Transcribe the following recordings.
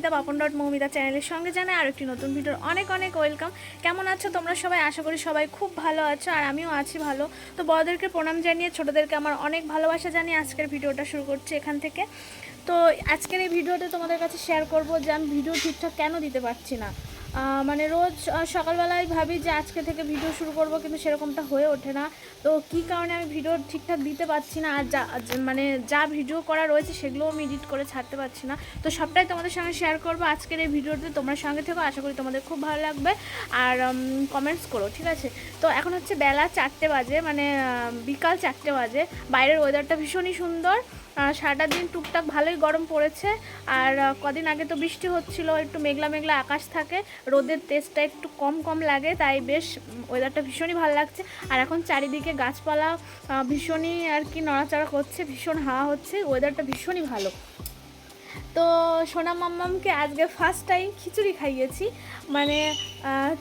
Moumita Bapan dot Moumita চ্যানেলের সঙ্গে জানাই আর একটি নতুন ভিডিওর অনেক অনেক ওয়েলকাম। কেমন আছো? তোমরা সবাই? আশা করি সবাই খুব ভালো আছো আর আমিও আছি ভালো। তো বড়দেরকে প্রণাম জানিয়ে ছোটোদেরকে আমার অনেক ভালোবাসা জানিয়ে আজকের ভিডিওটা শুরু করছি এখান থেকে। তো আজকের এই ভিডিওতে তোমাদের কাছে শেয়ার করব যে আমি ভিডিও ঠিকঠাক কেন দিতে পারছি না? মানে রোজ সকালবেলায় ভাবি যে আজকে থেকে ভিডিও শুরু করব, কিন্তু সেরকমটা হয়ে ওঠে না। তো কী কারণে আমি ভিডিও ঠিকঠাক দিতে পারছি না, আর যা মানে যা ভিডিও করা রয়েছে সেগুলোও আমি এডিট করে ছাড়তে পারছি না। তো সবটাই তোমাদের সঙ্গে শেয়ার করব আজকের এই ভিডিওতে, তোমরা সঙ্গে থেকো, আশা করি তোমাদের খুব ভালো লাগবে। আর কমেন্টস করো, ঠিক আছে? তো এখন হচ্ছে বেলা চারটে বাজে মানে বিকাল চারটে বাজে। বাইরের ওয়েদারটা ভীষণই সুন্দর। সারাটা দিন টুকটাক ভালোই গরম পড়েছে। আর কদিন আগে তো বৃষ্টি হচ্ছিল, একটু মেঘলা মেঘলা আকাশ থাকে। রোদের তেজটা একটু কম কম লাগে, তাই বেশ ওয়েদারটা ভীষণই ভালো লাগছে। আর এখন চারিদিকে গাছপালা ভীষণই আর কি নড়াচড়া করছে, ভীষণ হাওয়া হচ্ছে ওয়েদারটা ভীষণই ভালো। তো সোনা মাম্মামকে আজকে ফার্স্ট টাইম খিচুড়ি খাইয়েছি। মানে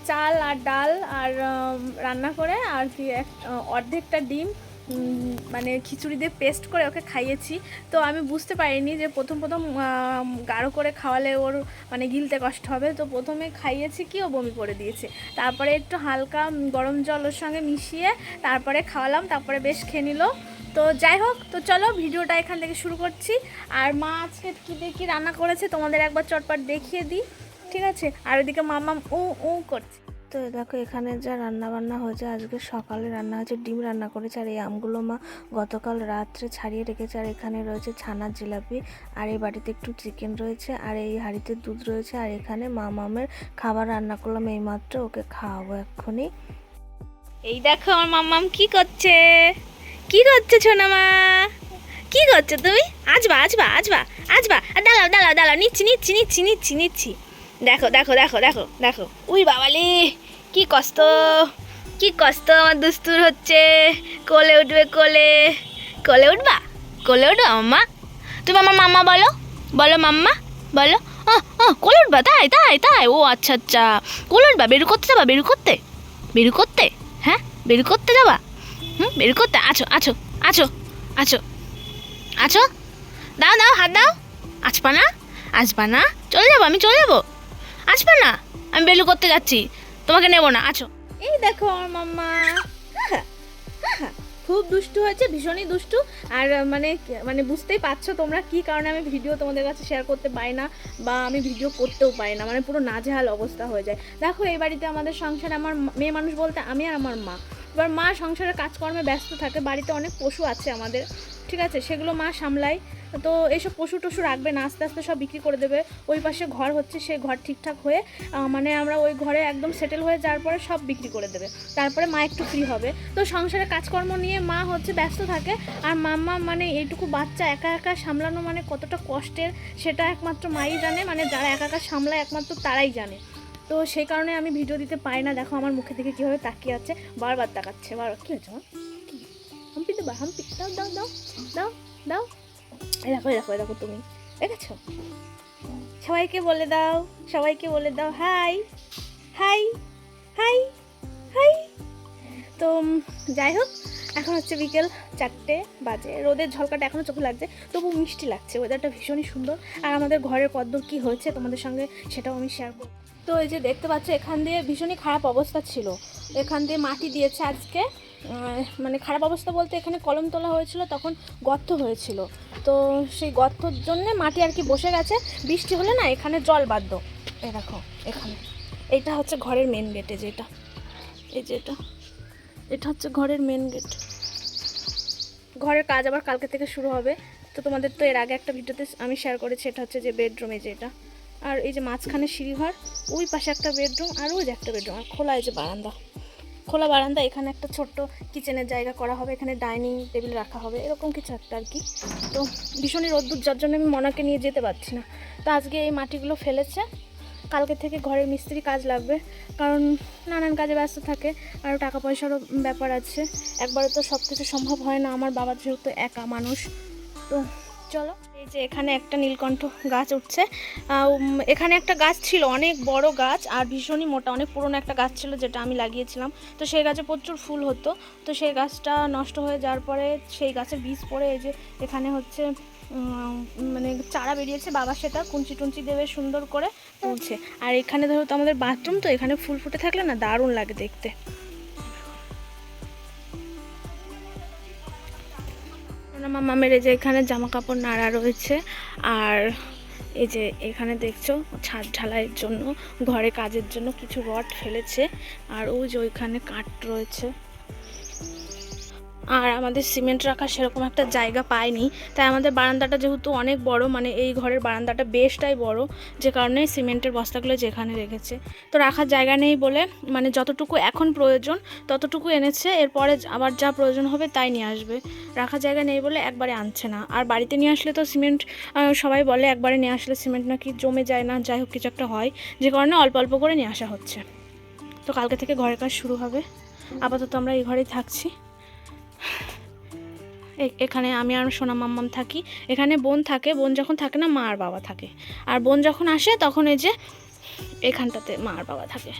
চাল আর ডাল আর রান্না করে আর কি এক, অর্ধেকটা ডিম। মানে খিচুড়ি দিয়ে পেস্ট করে ওকে খাইয়েছি। তো আমি বুঝতে পারিনি যে প্রথম প্রথম গাঢ় করে খাওয়ালে ওর মানে গিলতে কষ্ট হবে। তো প্রথমে খাইয়েছি কি ও বমি করে দিয়েছে। তারপরে একটু হালকা গরম জল ওর সঙ্গে মিশিয়ে তারপরে খাওয়ালাম, তারপরে বেশ খেয়ে নিল। তো যাই হোক, তো চলো ভিডিওটা এখান থেকে শুরু করছি। আর মা আজকে কী দিয়ে কী রান্না করেছে তোমাদের একবার চটপট দেখিয়ে দিই, ঠিক আছে? আর ওদিকে মামাম উ উ করছে। তো দেখো, এখানে যা রান্না বান্না হয়েছে, আজকে সকালে রান্না হয়েছে, ডিম রান্না করেছে, আর এই আমগুলো মা গতকাল রাত্রে ছাড়িয়ে রেখেছে, আর এখানে রয়েছে ছানার জিলাপি, আর এই বাড়িতে একটু চিকেন রয়েছে, আর এই হাঁড়িতে দুধ রয়েছে, আর এখানে মামামের খাবার রান্না করলাম, এইমাত্র ওকে খাওয়াবো এক্ষুনি। এই দেখো, আমার মাম্মাম কি করছে? কি করছে ছোনামা কি করছ তুমি আজবা আজবা আজবা আজবা দাঁড়াও দাঁড়াও দাঁড়াও, নিচ্ছি নিচ্ছি নিচ্ছি নিচ্ছি নিচ্ছি। দেখো দেখো দেখো দেখো দেখো। উই বাবালি, কি কষ্ট কি কষ্ট আমার দুস্তুর হচ্ছে। কোলে উঠবে কোলে। কোলে উঠবা? কোলে উঠবা, মাম্মা? তুমি আমার মাম্মা বলো। বলো মাম্মা, বলো। ও ও কোলে উঠবা? তাই তাই তাই। ও আচ্ছা আচ্ছা। কোলে উঠবা? বেরু করতে যাবা? বেরু করতে? বেরু করতে? হ্যাঁ? বেরু করতে যাবা? হুম, বের করতে? আছো আছো আছো আছো আছো। দাও দাও, হাত দাও। আসবা না আসবা না চলে যাব আমি, চলে যাব। আসবা না? আমি বেলু করতে যাচ্ছি। তোমাকে নেব না, আছো। এই দেখো আমার মাম্মা। খুব দুষ্টু হয়েছে, ভীষণই দুষ্টু। আর মানে মানে বুঝতেই পারছ তোমরা কি কারণে আমি ভিডিও তোমাদের কাছে শেয়ার করতে পারি না বা আমি ভিডিও করতেও পারি না। মানে পুরো নাজেহাল অবস্থা হয়ে যায়। দেখো, এই বাড়িতে আমাদের সংসারে আমার মেয়ে মানুষ বলতে আমি আর আমার মা। এবার মা সংসারের কাজকর্মে ব্যস্ত থাকে, বাড়িতে অনেক পশু আছে আমাদের। ঠিক আছে, সেগুলো মা সামলায়। তো এইসব পশু টশু রাখবে না, আস্তে আস্তে সব বিক্রি করে দেবে। ওই পাশে ঘর হচ্ছে সেই ঘর ঠিকঠাক হয়ে মানে আমরা ওই ঘরে একদম সেটেল হয়ে যাওয়ার পরে সব বিক্রি করে দেবে। তারপরে মা একটু ফ্রি হবে। তো সংসারে কাজকর্ম নিয়ে মা হচ্ছে ব্যস্ত থাকে। আর মাম্মা মানে এইটুকু বাচ্চা একা একা সামলানো মানে কতটা কষ্টের সেটা একমাত্র মাই জানে। মানে যারা একা একা সামলায় একমাত্র তারাই জানে। তো সেই কারণে আমি ভিডিও দিতে পারি না। দেখো আমার মুখে দিকে কীভাবে তাকিয়ে আছে। বারবার তাকাচ্ছে। বারবার কী আমার? হাম্পি দেবা হাম্পি দাও দাও দাও দাও দাও। দেখো দেখো দেখো তুমি। দেখেছ? সবাইকে বলে দাও, সবাইকে বলে দাও, হাই হাই হাই হাই। তো যাই হোক, এখন হচ্ছে বিকেল চারটে বাজে। রোদের ঝলকাটা এখনও চোখে লাগছে, তবু মিষ্টি লাগছে। ওয়েদারটা ভীষণই সুন্দর। আর আমাদের ঘরের কদ্দূর কী হয়েছে তোমাদের সঙ্গে সেটাও আমি শেয়ার করব। তো এই যে দেখতে পাচ্ছ, এখান দিয়ে ভীষণই খারাপ অবস্থা ছিল। এখান দিয়ে মাটি দিয়েছে আজকে। মানে খারাপ অবস্থা বলতে এখানে কলম তোলা হয়েছিল, তখন গর্ত হয়েছিল। তো সেই গর্তর জন্যে মাটি আর কি বসে গেছে, বৃষ্টি হলে না এখানে জল বাধ্য। এই দেখো, এখানে। এটা হচ্ছে ঘরের মেন গেটে যেটা। এই যে এটা এটা হচ্ছে ঘরের মেন গেট ঘরের কাজ আবার কালকে থেকে শুরু হবে। তো তোমাদের তো এর আগে একটা ভিডিওতে আমি শেয়ার করেছি, এটা হচ্ছে যে বেডরুম যে এটা আর এই যে মাঝখানে সিঁড়িঘর, ওই পাশে একটা বেডরুম আর ওই যে একটা বেডরুম আর খোলা এই যে বারান্দা। খোলা বারান্দা এখানে একটা ছোট্ট কিচেনের জায়গা করা হবে, এখানে ডাইনিং টেবিল রাখা হবে, এরকম কিছু একটা আর কি। তো ভীষণই রোদ্দুর, যার জন্য আমি মনাকে নিয়ে যেতে পারছি না। তো আজকে এই মাটিগুলো ফেলেছে। কালকে থেকে ঘরের মিস্ত্রি কাজ লাগবে, কারণ নানান কাজে ব্যস্ত থাকে আর টাকা পয়সারও ব্যাপার আছে। একবারে তো সব কিছু সম্ভব হয় না, আমার বাবা যেহেতু একা মানুষ, তো চলো, এই যে এখানে একটা নীলকণ্ঠ গাছ উঠছে। এখানে একটা গাছ ছিল, অনেক বড় গাছ, আর ভীষণই মোটা, অনেক পুরনো একটা গাছ ছিল যেটা আমি লাগিয়েছিলাম। তো সেই গাছে প্রচুর ফুল হতো। তো সেই গাছটা নষ্ট হয়ে যাওয়ার পরে সেই গাছের বীজ পড়ে, এই যে এখানে হচ্ছে মানে চারা বেরিয়েছে বাবা সেটা কুঞ্চি টুঞ্চি দেবে সুন্দর করে তুলছে। আর এখানে ধরো তো আমাদের বাথরুম, তো এখানে ফুল ফুটে থাকলে না দারুণ লাগে দেখতে। মামা মেরে যে এখানে জামা কাপড় নাড়া রয়েছে, আর এই যে এখানে দেখছ, ছাদ ঢালাইয়ের জন্য, ঘরে কাজের জন্য কিছু রড ফেলেছে, আর ওই যে ওইখানে কাঠ রয়েছে। আর আমাদের সিমেন্ট রাখার সেরকম একটা জায়গা পাইনি। তাই আমাদের বারান্দাটা যেহেতু অনেক বড় মানে এই ঘরের বারান্দাটা বেশটাই বড়, যে কারণে সিমেন্টের বস্তাগুলো যেখানে রেখেছে। তো রাখার জায়গা নেই বলে মানে যতটুকু এখন প্রয়োজন, ততটুকু এনেছে, এরপরে আবার যা প্রয়োজন হবে তাই নিয়ে আসবে। রাখার জায়গা নেই বলে একবারে আনছে না। আর বাড়িতে নিয়ে আসলে তো সিমেন্ট সবাই বলে একবারে নিয়ে আসলে সিমেন্ট নাকি জমে যায় না, যাই হোক কিছু একটা হয়। যে কারণে অল্প অল্প করে নিয়ে আসা হচ্ছে। তো কালকে থেকে ঘরের কাজ শুরু হবে। আপাতত আমরা এই ঘরেই থাকছি। এখানে আমি আর সোনা মাম্মাম থাকি। এখানে বোন থাকে, বোন যখন থাকে না, মা আর বাবা থাকে। আর বোন যখন আসে, তখন এই যে এখানটাতে মা আর বাবা থাকে।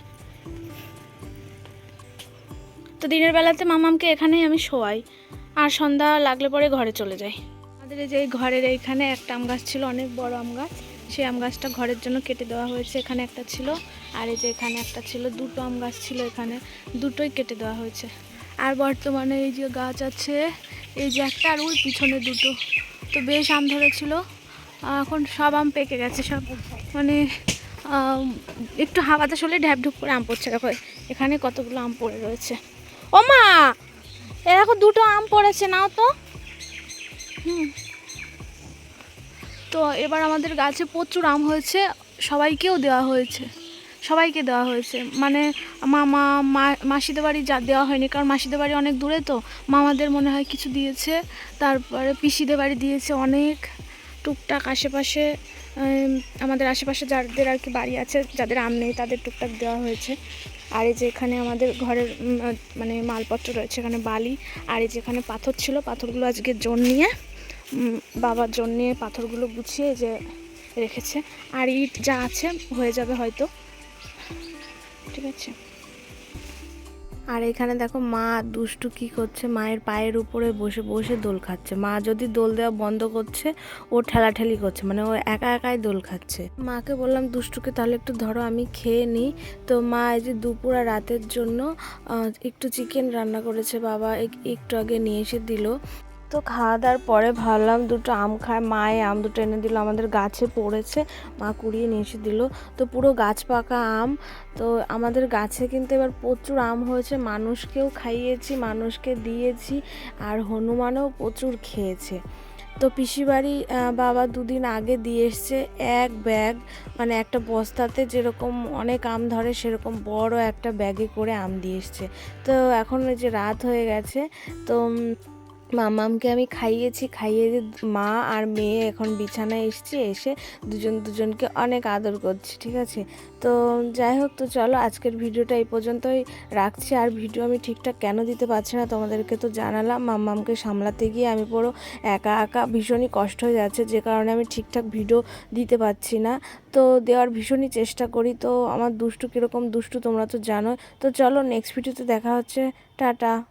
তো দিনের বেলাতে মামামকে এখানেই আমি শোয়াই। আর সন্ধ্যা লাগলে পরে ঘরে চলে যাই। আমাদের এই যে এই ঘরের এইখানে একটা আম গাছ ছিল, অনেক বড় আম গাছ। সেই আম গাছটা ঘরের জন্য কেটে দেওয়া হয়েছে, এখানে একটা ছিল। আর এই যে এখানে একটা ছিল, দুটো আম গাছ ছিল এখানে। দুটোই কেটে দেওয়া হয়েছে। আর বর্তমানে এই যে গাছ আছে, এই যে একটা আর ওই পিছনে দুটো। তো বেশ আম ধরেছিল। এখন সব আম পেকে গেছে সব। মানে একটু হাওয়া বাতাস হলে ঢ্যাপ ঢুপ করে আম পড়ছে। দেখো, এখানে কতগুলো আম পড়ে রয়েছে। ও মা! এ দেখো, দুটো আম পড়েছে, নাও তো। হুম। তো এবার আমাদের গাছে প্রচুর আম হয়েছে, সবাইকেও দেওয়া হয়েছে। সবাইকে দেওয়া হয়েছে। মানে মামা মাসিদের বাড়ি যা দেওয়া হয়নি, কারণ মাসিদের বাড়ি অনেক দূরে তো। মামাদের মনে হয় কিছু দিয়েছে, তারপরে পিসিদের বাড়ি দিয়েছে অনেক। টুকটাক আশেপাশে আমাদের আশেপাশে যাদের আর কি বাড়ি আছে, যাদের আম নেই, তাদের টুকটাক দেওয়া হয়েছে। আর এই যে এখানে আমাদের ঘরের মানে মালপত্র রয়েছে, এখানে বালি। আর এই যেখানে পাথর ছিল, পাথরগুলো আজকে জোন নিয়ে বাবার জন্য পাথরগুলো গুছিয়ে যে রেখেছে। আর ইট যা আছে, হয়ে যাবে হয়তো। ঠিক আছে। আর এখানে দেখো মা দুষ্টু কি করছে? মায়ের পায়ের উপরে বসে বসে দোল খাচ্ছে। মা যদি দোল দেওয়া বন্ধ করছে, ও ঠেলাঠেলি করছে। মানে ও একা একাই দোল খাচ্ছে। মাকে বললাম, দুষ্টুকে তাহলে একটু ধরো, আমি খেয়ে নিই তো মা এই যে দুপুর আর রাতের জন্য একটু চিকেন রান্না করেছে। বাবা একটু আগে নিয়ে এসে দিল। তো খাওয়া দাওয়ার পরে ভাবলাম দুটো আম খায়, মায়ে আম দুটো এনে দিল, আমাদের গাছে পড়েছে, মা কুড়িয়ে নিয়ে এসে দিল। তো পুরো গাছ পাকা আম, তো আমাদের গাছে কিন্তু এবার প্রচুর আম হয়েছে, মানুষকেও খাইয়েছি, মানুষকে দিয়েছি, আর হনুমানও প্রচুর খেয়েছে। তো পিসি বাড়ি বাবা দুদিন আগে দিয়ে এসছে এক ব্যাগ মানে একটা বস্তাতে যেরকম অনেক আম ধরে, সেরকম বড় একটা ব্যাগে করে আম দিয়ে এসছে। তো এখন ওই যে রাত হয়ে গেছে, তো মামামকে আমি খাইয়েছি, খাইয়ে মা আর মেয়ে এখন বিছানায় এসছি, এসে দুজন দুজনকে অনেক আদর করছি, ঠিক আছে? তো যাই হোক, তো চলো আজকের ভিডিওটা এই পর্যন্তই রাখছি। আর ভিডিও আমি ঠিকঠাক কেন দিতে পারছি না তোমাদেরকে তো জানালাম। মাম্মামকে সামলাতে গিয়ে আমি পুরো একা একা ভীষণই কষ্ট হয়ে যাচ্ছে, যে কারণে আমি ঠিকঠাক ভিডিও দিতে পারছি না। তো দেওয়ার ভীষণই চেষ্টা করি। তো আমার দুষ্টু কীরকম দুষ্টু তোমরা তো জানো তো চলো নেক্সট ভিডিওতে দেখা হচ্ছে। টাটা।